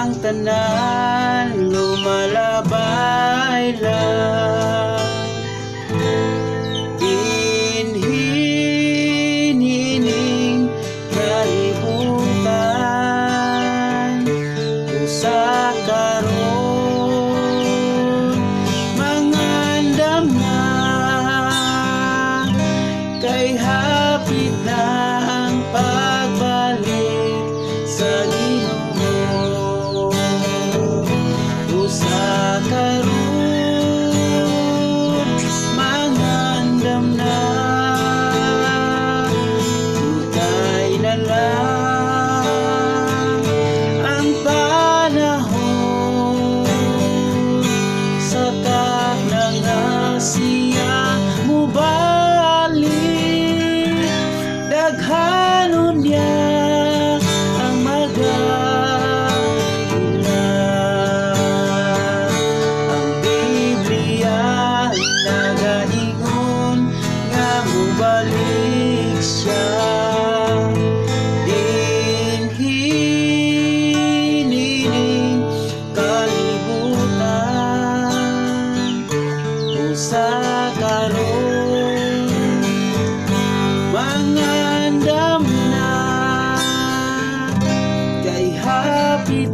ang tanan lumalabay lang. Inhinining kalibutan Usa karon mangandam na Kay hapit na ang pagbalik siya dinhinining kalibutan usa mangandam na kay hapit